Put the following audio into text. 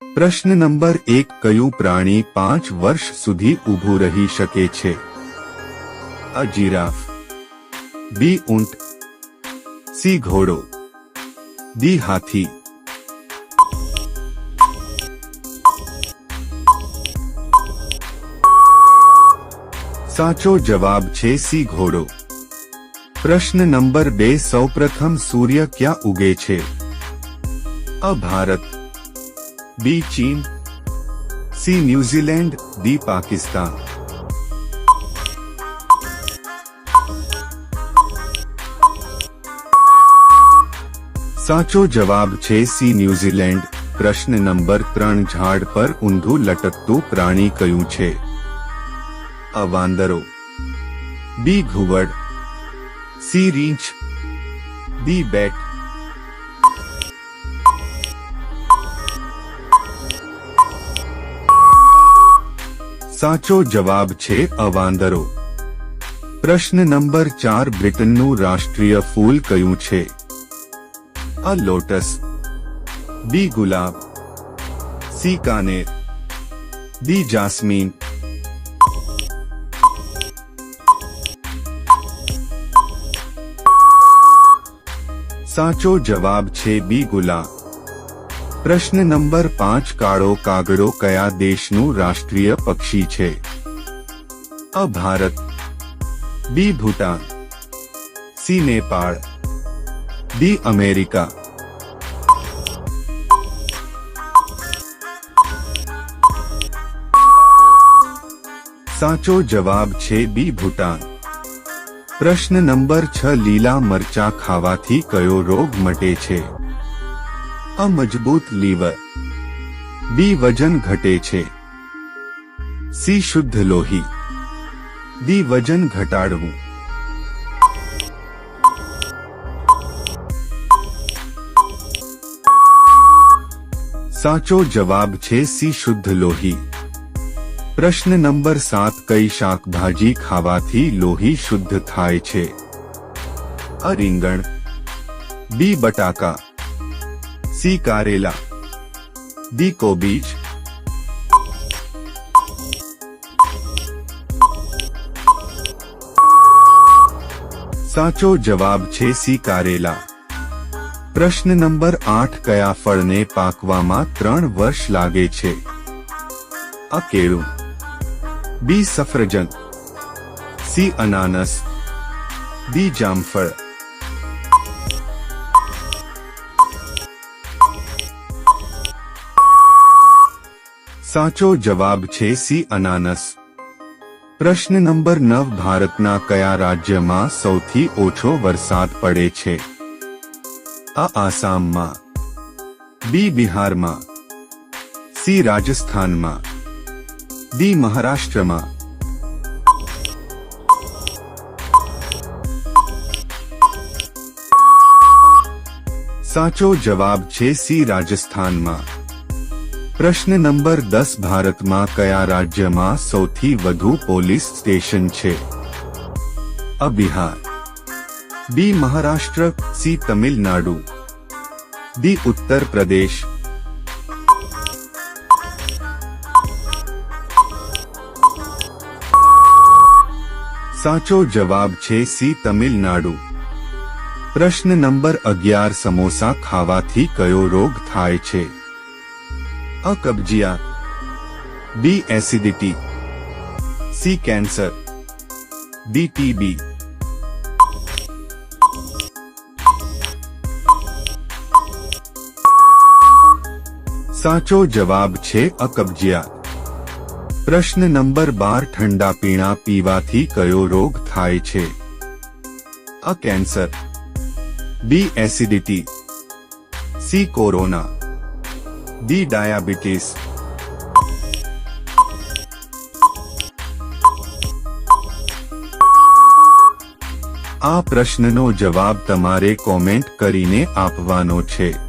પ્રશ્ન નંબર એક, કયું પ્રાણી પાંચ વર્ષ સુધી ઊભું રહી શકે છે? અ, જીરાફ. બી, ઊંટ. સી, ઘોડો. ડી, હાથી. સાચો જવાબ છે સી, ઘોડો. પ્રશ્ન નંબર બે, સૌપ્રથમ સૂર્ય ક્યાં ઉગે છે? અ, ભારત. બી ચીન સી ન્યુઝીલેન્ડ ડી પાકિસ્તાન સાચો જવાબ છે સી ન્યુઝીલેન્ડ પ્રશ્ન નંબર ત્રણ ઝાડ પર ઊંધું લટકતું પ્રાણી કયું છે અ વાંદરો બી ઘુવડ સી રીંછ ડી બેટ સાચો જવાબ છે અવાંદરો. પ્રશ્ન નંબર ચાર બ્રિટનનું રાષ્ટ્રીય ફૂલ કયું છે? અ લોટસ, બી ગુલાબ, સી કાનેર, ડી જાસ્મીન. સાચો જવાબ છે બી ગુલાબ. પ્રશ્ન નંબર પાંચ, કાળો કાગડો કયા દેશનું રાષ્ટ્રીય પક્ષી છે? અ, Bharat. B Bhutan C, Nepal. D, America. સાચો જવાબ છે બી ભૂટાન પ્રશ્ન નંબર છ, લીલા મરચા ખાવાથી કયો રોગ મટે છે? અ મજબૂત લીવર બી વજન ઘટે છે સી શુદ્ધ લોહી ડી વજન ઘટાડવું સાચો જવાબ છે સી શુદ્ધ લોહી પ્રશ્ન નંબર સાત કઈ શાકભાજી ખાવાથી લોહી શુદ્ધ થાય છે અ રીંગણ બી બટાકા સી કારેલા ડી કોબીજ સાચો જવાબ છે સી કારેલા પ્રશ્ન નંબર આઠ કયા ફળને પાકવામાં ત્રણ વર્ષ લાગે છે અ કેળું બી સફરજન સી અનાનસ ડી જામફળ સાચો જવાબ છે સી અનાનસ પ્રશ્ન નંબર નવ ભારતના કયા રાજ્યમાં સૌથી ઓછો વરસાદ પડે છે આ આસામમાં બી બિહારમાં સી રાજસ્થાનમાં ડી મહારાષ્ટ્રમાં સાચો જવાબ છે સી રાજસ્થાનમાં પ્રશ્ન નંબર દસ ભારતમાં કયા રાજ્યમાં સૌથી વધુ પોલીસ સ્ટેશન છે? અ, Bihar. B, Maharashtra. C, Tamil Nadu. D, Uttar Pradesh. સાચો જવાબ છે સી, તમિલનાડુ. પ્રશ્ન નંબર અગિયાર, સમોસા ખાવાથી કયો રોગ થાય છે? અ કબજિયાત B acidity C cancer D TB સાચો જવાબ છે અ કબજિયાત પ્રશ્ન નંબર બાર ઠંડા પીણા પીવાથી કયો રોગ થાય છે અ cancer B acidity C corona D diabetes. આ પ્રશ્નનો જવાબ તમારે કોમેન્ટ કરીને આપવાનો છે.